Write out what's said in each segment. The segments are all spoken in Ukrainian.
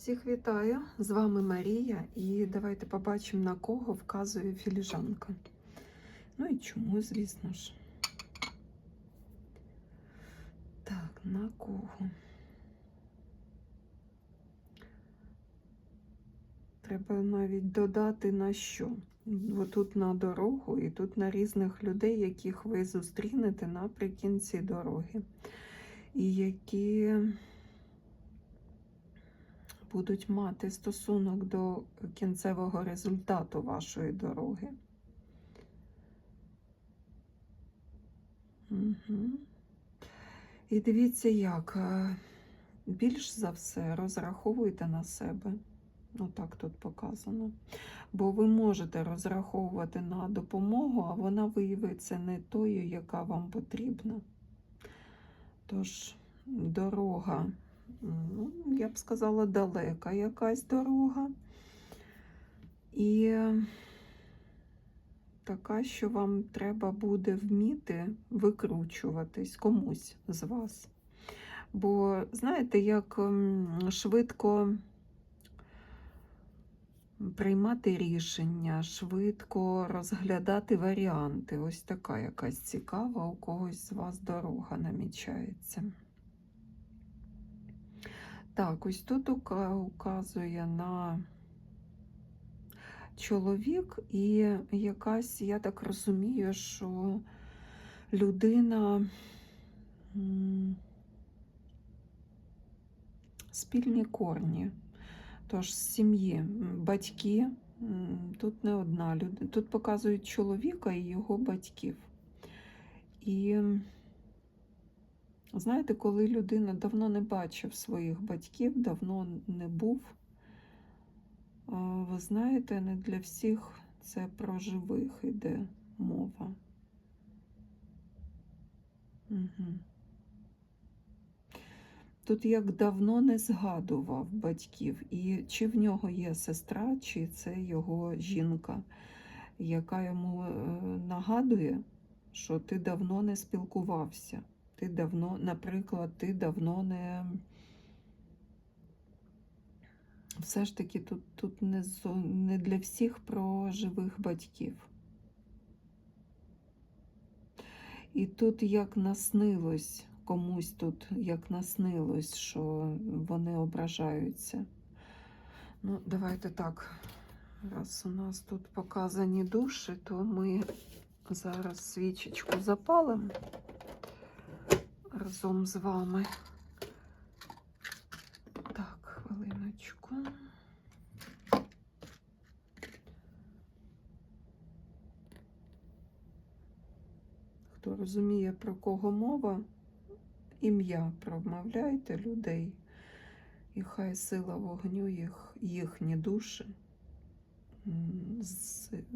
Всіх вітаю! З вами Марія, і давайте побачимо, на кого вказує філіжанка. Ну і чому, звісно ж. Так, на кого? Треба навіть додати на що. Бо тут на дорогу і тут на різних людей, яких ви зустрінете наприкінці дороги. І які будуть мати стосунок до кінцевого результату вашої дороги. Угу. І дивіться, як е, більш за все розраховуйте на себе. Отак тут показано. Бо ви можете розраховувати на допомогу, а вона виявиться не тою, яка вам потрібна. Тож, дорога ну, я б сказала, далека якась дорога. І така, що вам треба буде вміти викручуватись комусь з вас. Бо, знаєте, як швидко приймати рішення, швидко розглядати варіанти. Ось така якась цікава, у когось з вас дорога намічається. Так, ось тут указує на чоловік, і якась, я так розумію, що людина спільні корні. Тож з сім'ї, батьки, тут не одна людина. Тут показують чоловіка і його батьків. І Знаєте, коли людина давно не бачив своїх батьків, давно не був, ви знаєте, не для всіх це про живих іде мова. Угу. Тут як давно не згадував батьків, і чи в нього є сестра, чи це його жінка, яка йому е, нагадує, що ти давно не спілкувався. Ти давно, наприклад, ти давно не. Все ж таки тут, тут не, не для всіх про живих батьків. І тут як наснилось, комусь тут як наснилось, що вони ображаються. Ну, давайте так. Раз у нас тут показані душі, то ми зараз свічечку запалимо разом з вами. Так, хвилиночку. Хто розуміє, про кого мова, ім'я промовляйте людей, і хай сила вогню їх, їхні душі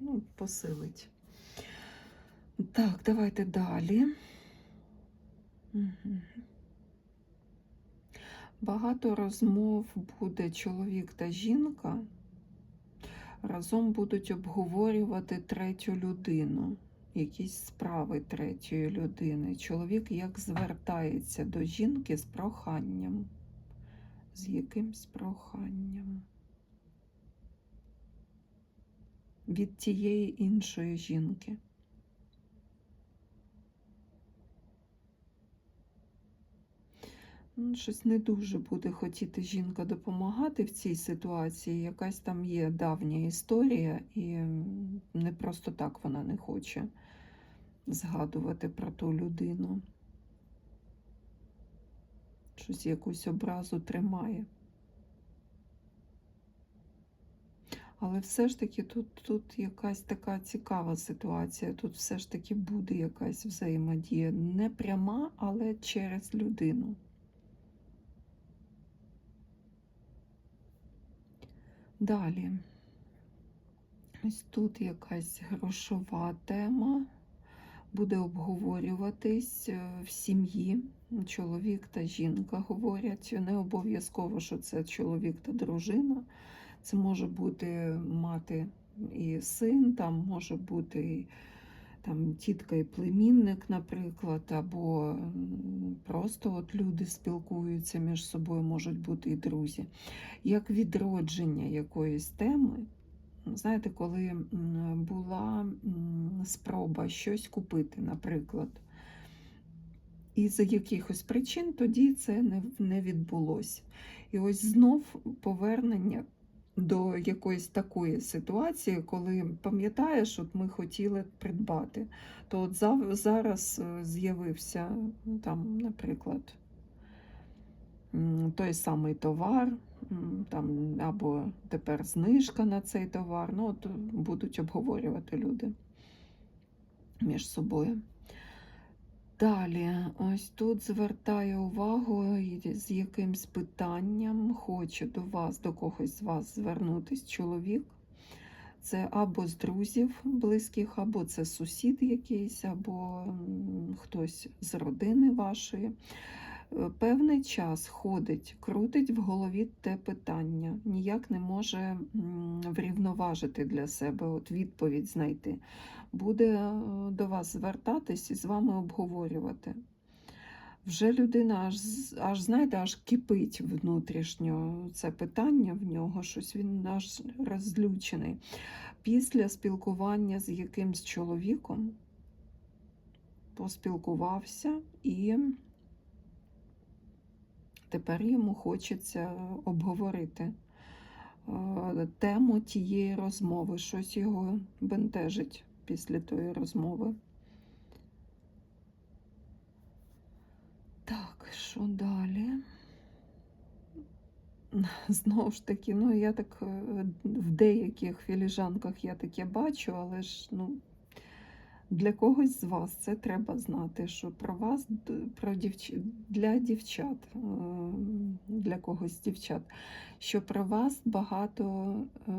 ну, посилить. Так, давайте далі. Багато розмов буде чоловік та жінка. Разом будуть обговорювати третю людину, якісь справи третьої людини. Чоловік як звертається до жінки з проханням, з якимсь проханням. Від тієї іншої жінки. Ну, Щось не дуже буде хотіти жінка допомагати в цій ситуації. Якась там є давня історія, і не просто так вона не хоче згадувати про ту людину. Щось якусь образу тримає. Але все ж таки тут, тут якась така цікава ситуація. Тут все ж таки буде якась взаємодія. Не пряма, але через людину. Далі. Ось тут якась грошова тема буде обговорюватись е, в сім'ї. Чоловік та жінка говорять. Не обов'язково, що це чоловік та дружина. Це може бути мати і син, там може бути і там тітка і племінник, наприклад, або просто от люди спілкуються між собою, можуть бути і друзі, як відродження якоїсь теми. Знаєте, коли була спроба щось купити, наприклад, і за якихось причин тоді це не, відбулося. І ось знов повернення до якоїсь такої ситуації, коли пам'ятаєш, от ми хотіли придбати, то от зараз е, з'явився ну, там, наприклад, той самий товар, там, або тепер знижка на цей товар. Ну, от будуть обговорювати люди між собою. Далі, ось тут звертаю увагу з якимсь питанням хоче до вас, до когось з вас звернутись чоловік. Це або з друзів близьких, або це сусід якийсь, або хтось з родини вашої. Певний час ходить, крутить в голові те питання, ніяк не може врівноважити для себе, от відповідь знайти. Буде е, до вас звертатись і з вами обговорювати. Вже людина аж, аж знаєте, аж кипить внутрішньо це питання в нього, щось він аж розлючений. Після спілкування з якимсь чоловіком поспілкувався і тепер йому хочеться обговорити е, тему тієї розмови, щось його бентежить після тої розмови. Так, що далі? Знову ж таки, ну я так е, в деяких філіжанках я таке бачу, але ж ну, для когось з вас це треба знати, що про вас, про дівч... для дівчат, е, для когось дівчат, що про вас багато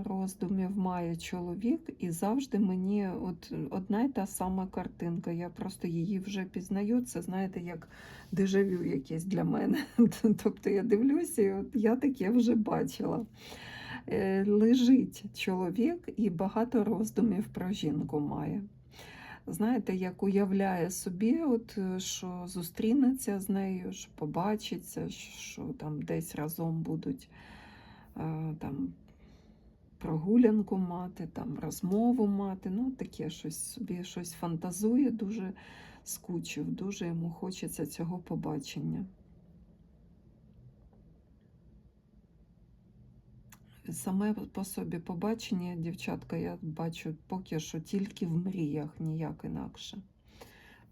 роздумів має чоловік, і завжди мені от одна й та сама картинка. Я просто її вже пізнаю. Це знаєте, як дежавю якесь для мене. Тобто я дивлюся, і от я таке вже бачила. Е, Лежить чоловік і багато роздумів про жінку має. Знаєте, як уявляє собі, от, е, що зустрінеться з нею, що побачиться, що там десь разом будуть е, там, прогулянку мати, там, розмову мати. Ну, таке щось собі щось фантазує, дуже скучив, дуже йому хочеться цього побачення. Саме по собі побачення, дівчатка, я бачу поки що тільки в мріях, ніяк інакше.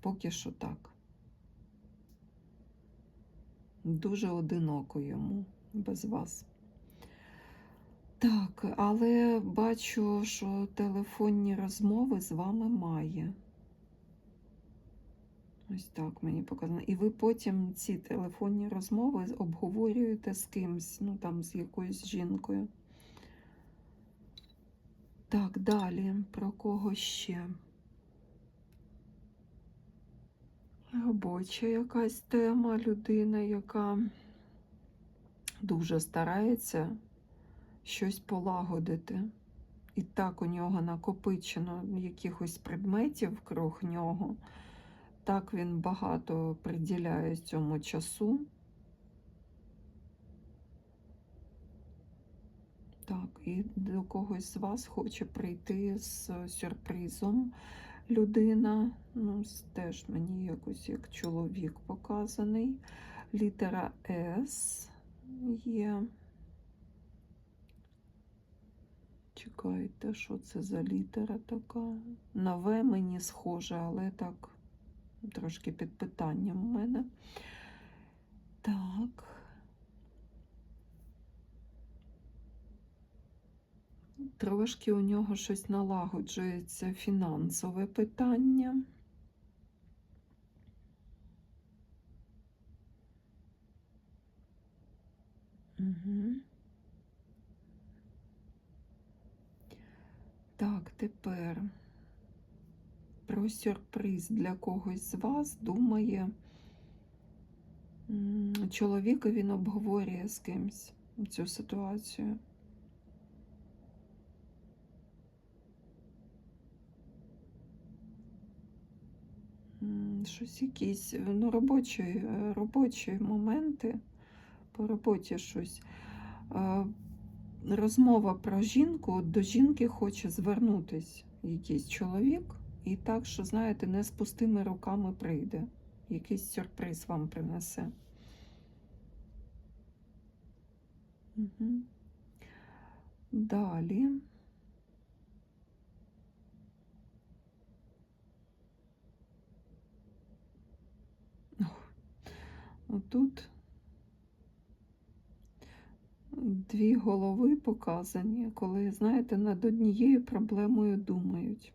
Поки що так. Дуже одиноко йому без вас. Так, але бачу, що телефонні розмови з вами має. Ось так мені показано. І ви потім ці телефонні розмови обговорюєте з кимсь, ну там з якоюсь жінкою. Так, далі про кого ще? Робоча якась тема, людина, яка дуже старається щось полагодити. І так у нього накопичено якихось предметів круг нього. Так він багато приділяє цьому часу. Так, і до когось з вас хоче прийти з сюрпризом людина. Ну, теж мені якось як чоловік показаний. Літера С є. Чекайте, що це за літера така? На В мені схоже, але так трошки під питанням у мене. Так. Трошки у нього щось налагоджується фінансове питання. Угу. Так, тепер про сюрприз для когось з вас думає чоловік, він обговорює з кимсь цю ситуацію. Щось якісь ну, робочі, е, робочі моменти по роботі щось. Е, Розмова про жінку, до жінки хоче звернутись якийсь чоловік, і так, що, знаєте, не з пустими руками прийде. Якийсь сюрприз вам принесе. Угу. Далі. Отут дві голови показані, коли, знаєте, над однією проблемою думають.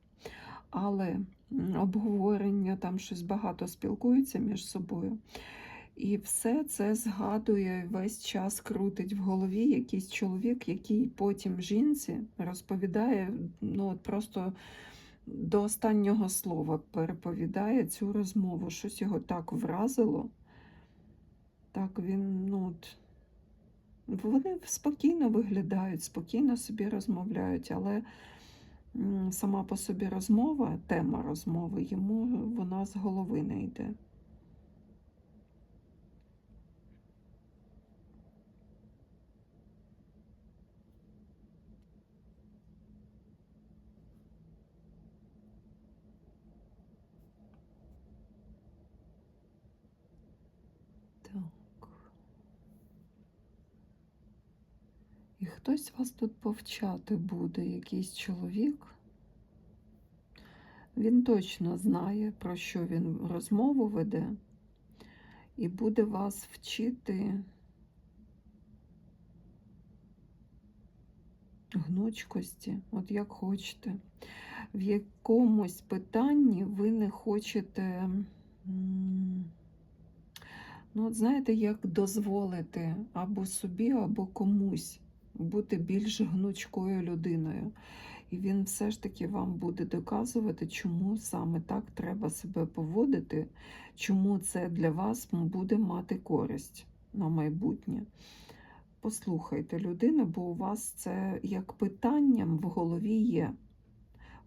Але обговорення, там щось багато спілкуються між собою. І все це згадує весь час крутить в голові якийсь чоловік, який потім жінці розповідає, ну от просто до останнього слова переповідає цю розмову. Щось його так вразило. Так він, ну от, вони спокійно виглядають, спокійно собі розмовляють, але сама по собі розмова, тема розмови, йому вона з голови не йде. Так. І хтось вас тут повчати буде, якийсь чоловік. Він точно знає, про що він розмову веде, і буде вас вчити гнучкості, от як хочете. В якомусь питанні ви не хочете. Ну, от знаєте, як дозволити або собі, або комусь бути більш гнучкою людиною. І він все ж таки вам буде доказувати, чому саме так треба себе поводити, чому це для вас буде мати користь на майбутнє. Послухайте людину, бо у вас це як питанням в голові є.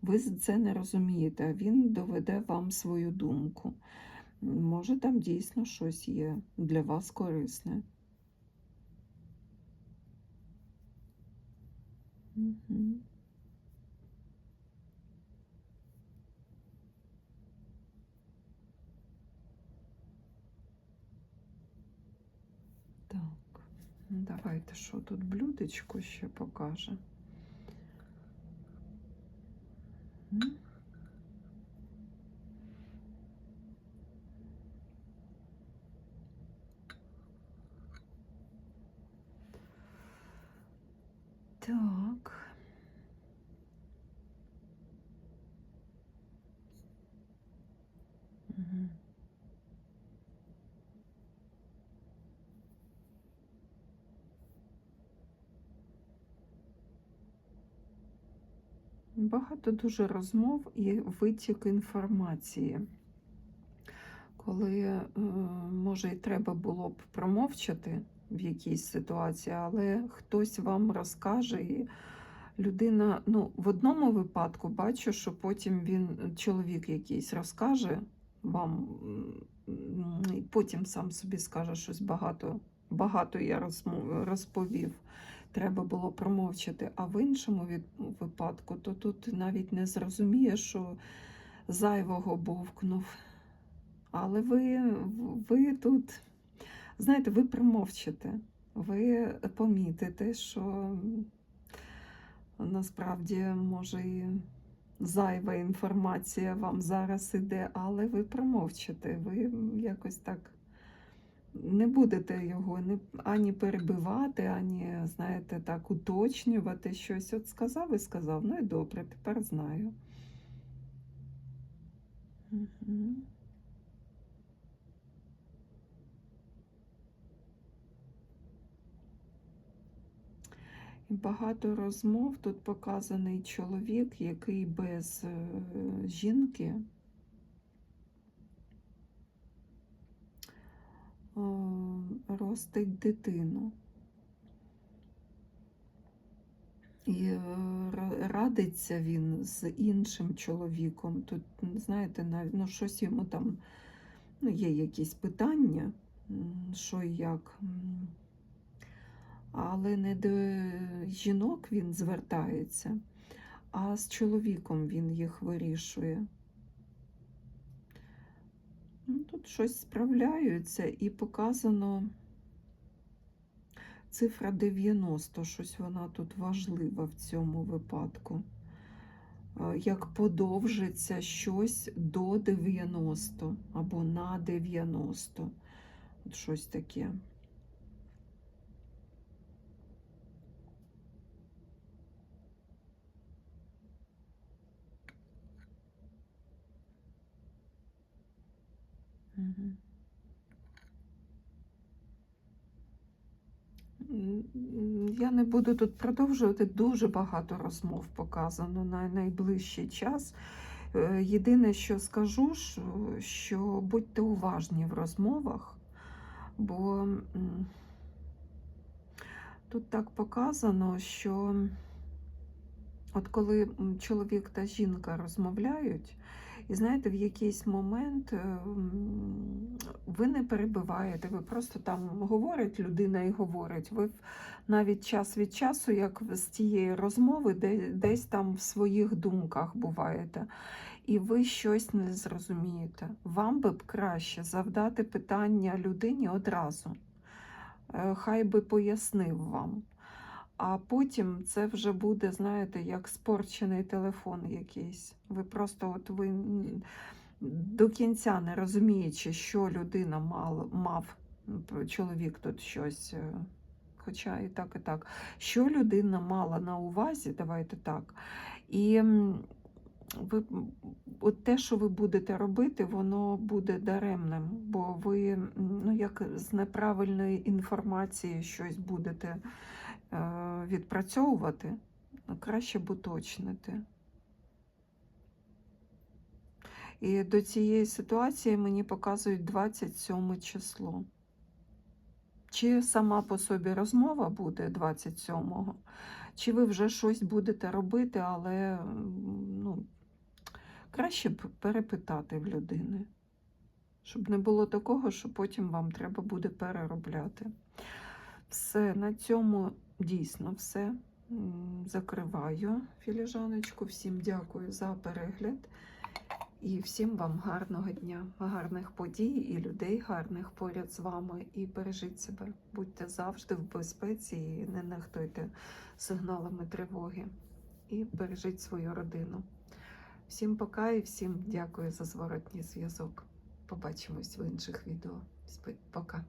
Ви це не розумієте, а він доведе вам свою думку. Може, там дійсно щось є для вас корисне. Угу. Так, ну, давайте що тут блюдечко ще покаже. Так. Багато дуже розмов і витік інформації. Коли, е, може, і треба було б промовчати в якійсь ситуації, але хтось вам розкаже, і людина, ну, в одному випадку бачу, що потім він, чоловік якийсь, розкаже вам, і потім сам собі скаже щось багато, багато я розповів. Треба було промовчати. А в іншому випадку, то тут навіть не зрозуміє, що зайвого бовкнув. Але ви, ви тут, знаєте, ви промовчите, ви помітите, що насправді може і зайва інформація вам зараз іде, але ви промовчите, ви якось так не будете його ні, ані перебивати, ані, знаєте, так, уточнювати щось. От сказав і сказав, ну і добре, тепер знаю. Угу. Багато розмов тут показаний чоловік, який без е, жінки ростить дитину. І е, радиться він з іншим чоловіком. Тут, знаєте, навіть ну, щось йому там ну, є якісь питання, що і як. Але не до жінок він звертається, а з чоловіком він їх вирішує. Ну, Тут щось справляються і показано цифра 90, щось вона тут важлива в цьому випадку. Е, Як подовжиться щось до 90 або на 90. От щось таке. Я не буду тут продовжувати. Дуже багато розмов показано на найближчий час. Е, Єдине, що скажу, що, що будьте уважні в розмовах, бо тут так показано, що от коли чоловік та жінка розмовляють, і знаєте, в якийсь момент е, ви не перебиваєте, ви просто там говорить людина і говорить. Ви навіть час від часу, як з тієї розмови, десь там в своїх думках буваєте, і ви щось не зрозумієте. Вам би б краще завдати питання людині одразу. Е, Хай би пояснив вам. А потім це вже буде, знаєте, як спорчений телефон якийсь. Ви просто от ви до кінця не розуміючи, що людина мала, мав, чоловік тут щось, е, хоча і так, і так, що людина мала на увазі, давайте так. І ви, от те, що ви будете робити, воно буде даремним, бо ви ну, як з неправильної інформації щось будете відпрацьовувати, ну, краще б уточнити. І до цієї ситуації мені показують 27 число. Чи сама по собі розмова буде 27-го, чи ви вже щось будете робити, але ну, краще б перепитати в людини, щоб не було такого, що потім вам треба буде переробляти. Все, на цьому дійсно все. Закриваю філіжаночку. Всім дякую за перегляд. І всім вам гарного дня, гарних подій і людей гарних поряд з вами. І бережіть себе. Будьте завжди в безпеці і не нехтуйте сигналами тривоги. І бережіть свою родину. Всім пока і всім дякую за зворотній зв'язок. Побачимось в інших відео. Пока.